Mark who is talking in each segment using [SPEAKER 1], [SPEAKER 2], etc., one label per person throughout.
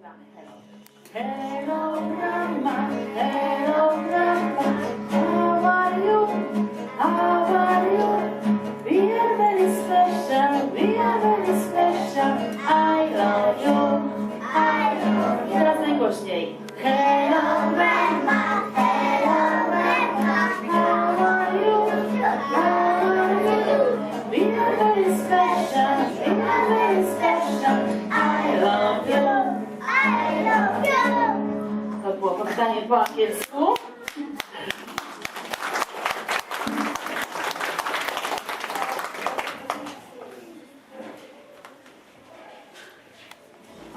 [SPEAKER 1] Śpiewamy hello. Hello grandma, hello grandma, how are you? How are you? We are very special, we are very special. I love you, I love you. Teraz najgłośniej. Hello grandma, powitanie po angielsku.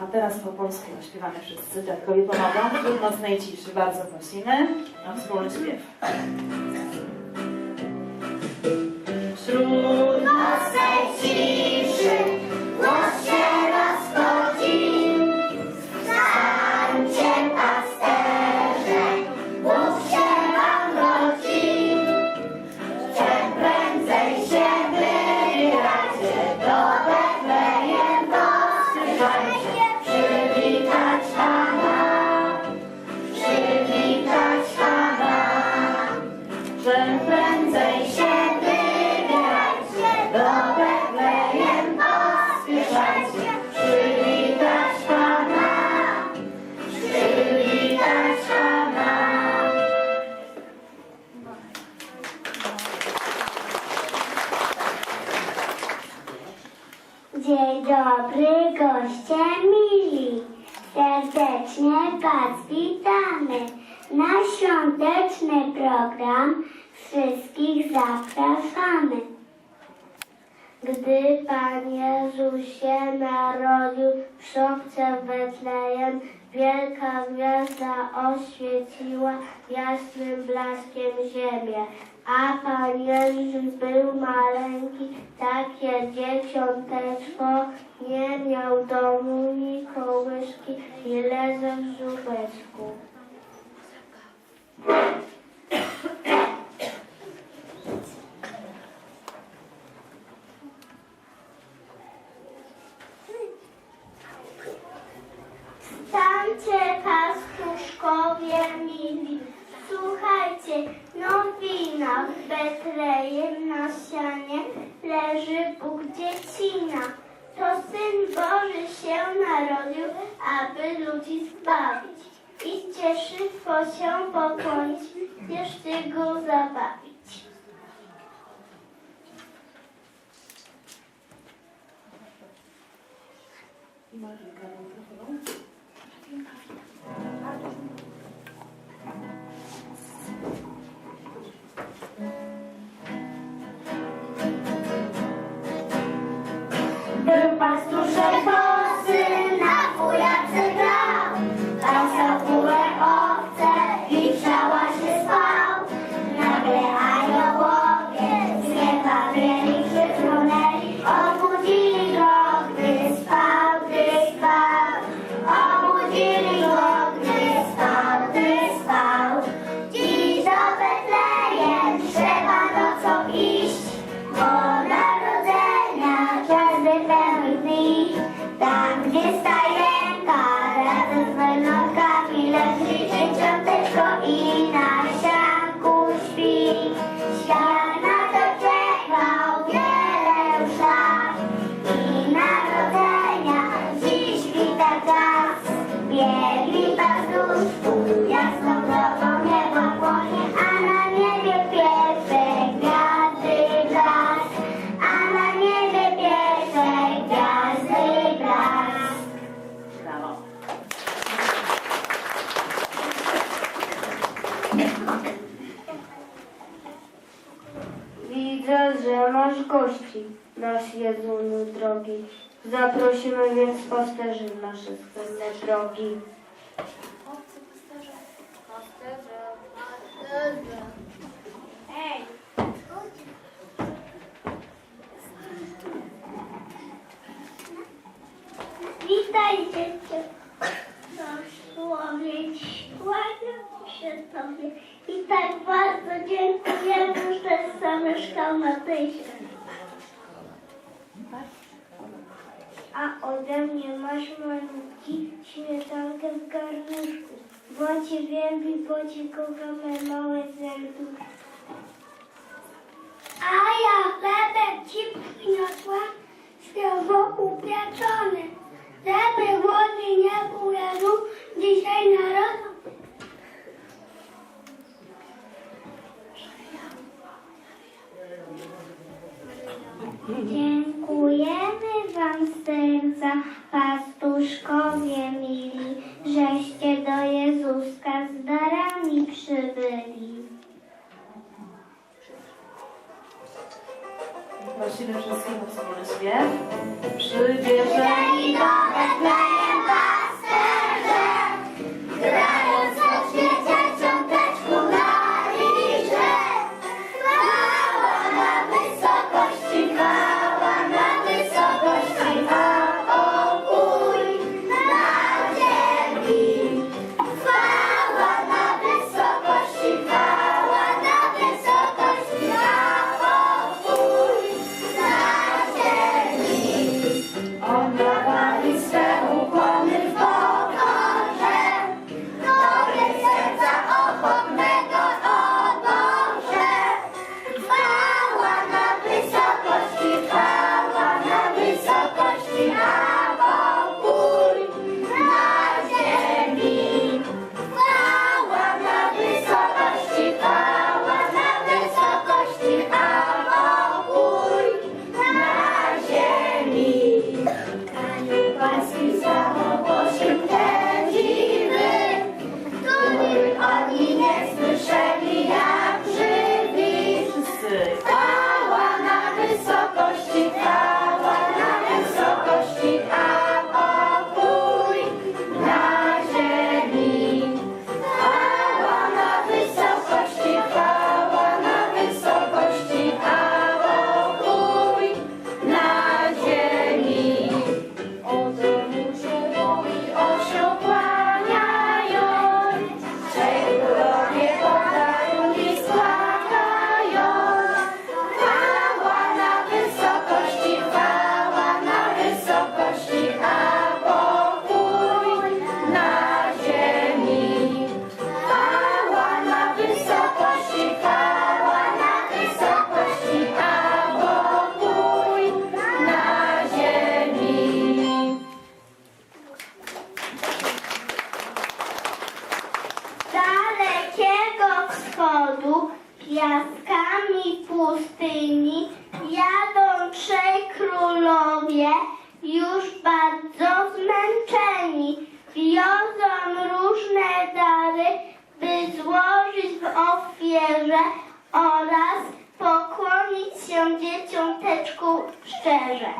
[SPEAKER 1] A teraz po polsku śpiewamy wszyscy. Dziadkowie pomogą. Wśród nocnej ciszy bardzo prosimy o wspólny śpiew.
[SPEAKER 2] Serdecznie Was witamy. Na świąteczny program wszystkich zapraszamy. Gdy Pan Jezus się narodził w szopce Betlejem, wielka gwiazda oświeciła jasnym blaskiem ziemię. A Pan Jezus był maleńki, takie dzieciąteczko, nie miał domu ni kołyszki, i leżał w żubeczku. Stańcie pastuszkowie mili, słuchajcie, nowina w Betlejem na sianie leży Bóg dziecina. To Syn Boży się narodził, aby ludzi zbawić. I cieszystwo się pokłonić, jeszcze go zabawić.
[SPEAKER 3] Widzę, że masz gości, nasz Jezuniu drogi. Zaprosimy więc pasterzy w nasze skromne drogi.
[SPEAKER 2] Ej! Witaj dziecię. Słowieć, kłaniam się Tobie i tak bardzo dziękuję, że zamieszkał na tej ziemi. A ode mnie masz malutki śmietan Cię wielbi, bo Cię kochamy, małe serduszko. A ja chlebek Ci przyniosła, świeżo upieczony, żeby głodny nie Jezu, dzisiaj Wam z serca, pastuszkowie mili, żeście do Jezuska z darami przybyli.
[SPEAKER 1] Prosimy wszystkich o wspólny śpiew. Przybierzeli do
[SPEAKER 2] Betlejem ofierze oraz pokłonić się dzieciąteczku szczerze.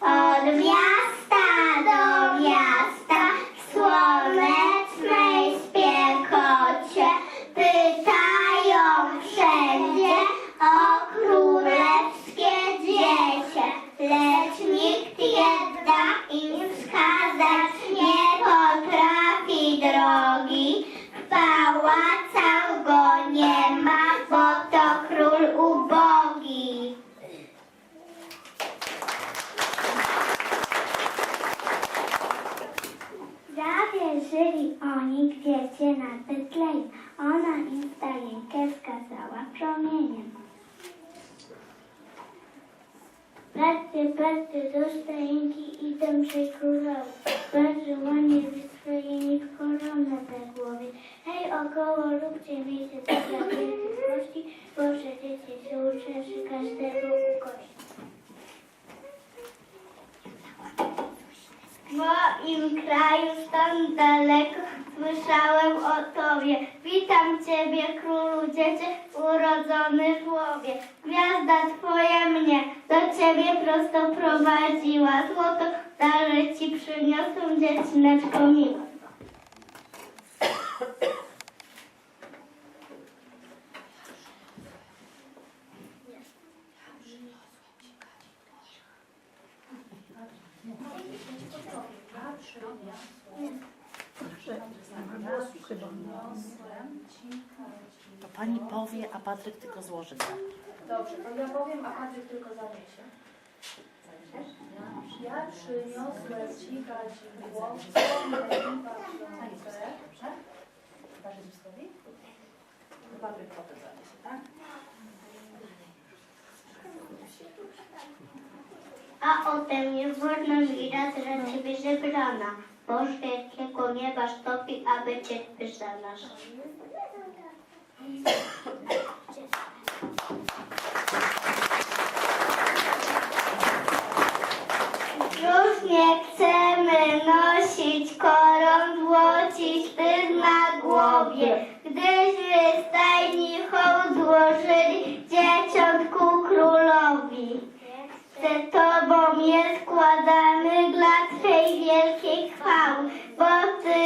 [SPEAKER 2] Od miasta do miasta together. Patrzcie, patrzcie, do stajenki idą trzej królowie. Bardzo ładnie wystrojeni w koronę na głowie. Hej, około róbcie miejsce dla wielkich gości, bo przecież się uczeszy każdego ukości. Moim kraju stąd daleko słyszałem o Tobie. Witam Ciebie, królu dziecię, urodzony w łowie. Gwiazda Twoja mnie do Ciebie prosto prowadziła. Złoto darze Ci przyniosą, dziecineczko miła.
[SPEAKER 1] Pani powie, a Patryk tylko złoży. tak?
[SPEAKER 4] Dobrze, to ja powiem, a Patryk tylko zaniesie. Ja przyniosłem ci kadzidło,
[SPEAKER 1] Jezusowi? To Patryk potem zaniesie, tak?
[SPEAKER 2] A ode mnie wolno mi raz za ciebie żebrana. Boż wielkiego nieba sztopi, aby cię wyżanasz. Już nie chcemy nosić koron, złocić pysk na głowie, gdyśmy stajni hołd złożyli dzieciątku królowi. Przed Tobą je składamy dla Twej wielkiej chwały, bo Ty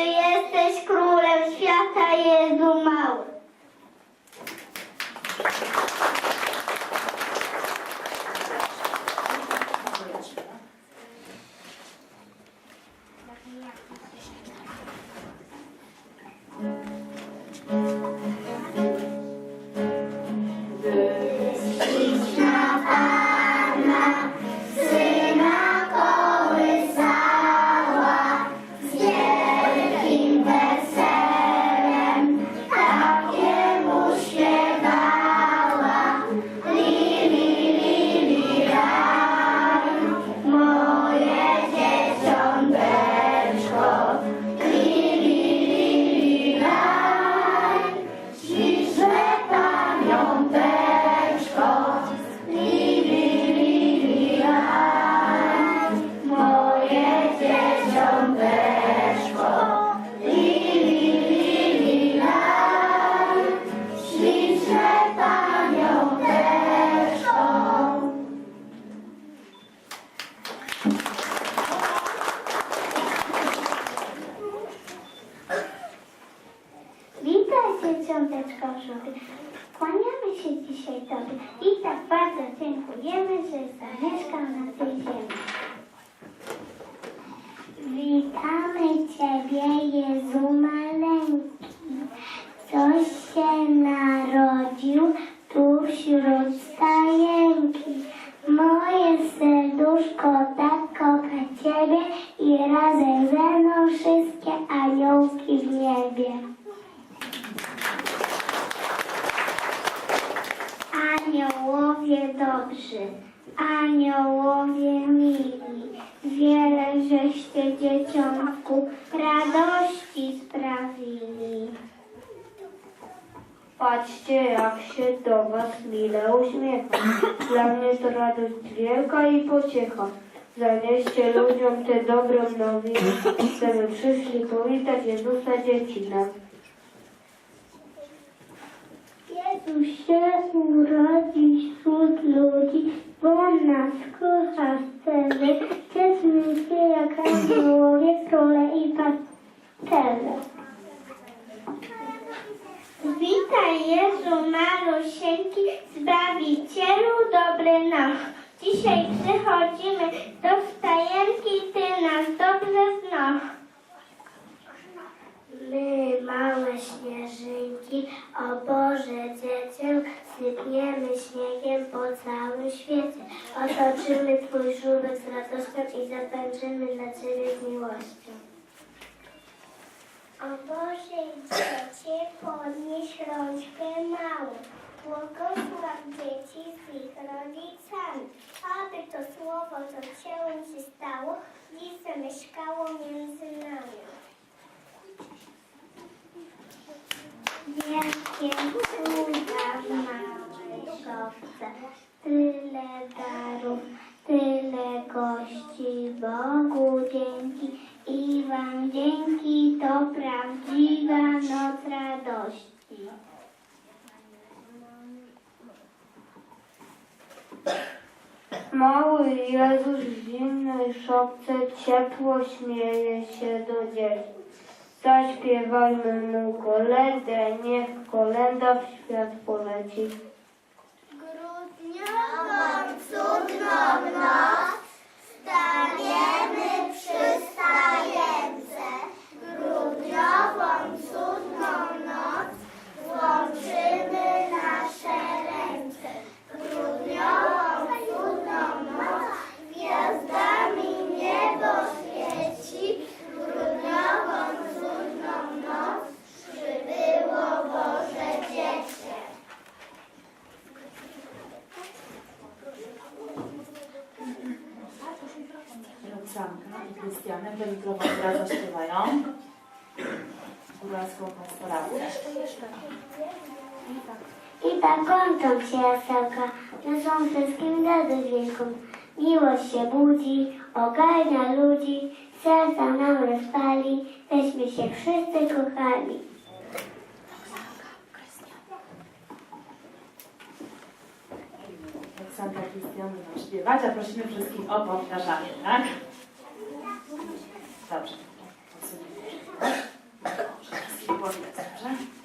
[SPEAKER 2] że zamieszkał na tej ziemi. Witamy Ciebie, Jezu maleńki. Coś się narodził tu wśród stajenki. Moje serduszko tak kocha Ciebie i razem ze mną wszystkie aniołki w niebie. Aniołowie dobrzy, aniołowie mili, wiele żeście dzieciątku radości sprawili.
[SPEAKER 3] Patrzcie, jak się do was mile uśmiecham. Dla mnie to radość wielka i pociecha. Zanieście ludziom tę dobrą nowinę, żeby przyszli powitać Jezusa dzieci nam.
[SPEAKER 2] Jezus się urodzi wśród ludzi, bo nas kocha sceny. Cieszmy się jak aniołowie, króle i pastele. Witaj Jezu malusieńki, Zbawicielu dobry nasz. Dzisiaj przychodzimy do stajenki, Ty nas dobrze znasz. My, małe śnieżynki, o Boże dziecię, sypniemy śniegiem po świecie. Otoczymy Twój żółwek z radością i zapęczymy dla Ciebie z miłością. O Boże dziecię, podnieś rączkę małą, błogosław dzieci z ich rodzicami, aby to słowo, co ciałem się stało, dziś zamieszkało między nami. Wielkie cuda w małej szopce, tyle darów, tyle gości, Bogu dzięki i Wam dzięki, to prawdziwa noc radości.
[SPEAKER 3] Mały Jezus w zimnej szopce ciepło śmieje się do dzieci. Zaśpiewajmy mu kolendę, niech kolenda w świat poleci.
[SPEAKER 4] з окна
[SPEAKER 2] в нас. Budzą się jasełka, niosą wszystkim radość wielką. Miłość się budzi, ogarnia ludzi, serca nam rozpali, weźmy się wszyscy kochani.
[SPEAKER 4] Aleksandra Krystiany nam śpiewać, a prosimy wszystkich o powtarzanie, tak? Dobrze. Dobrze.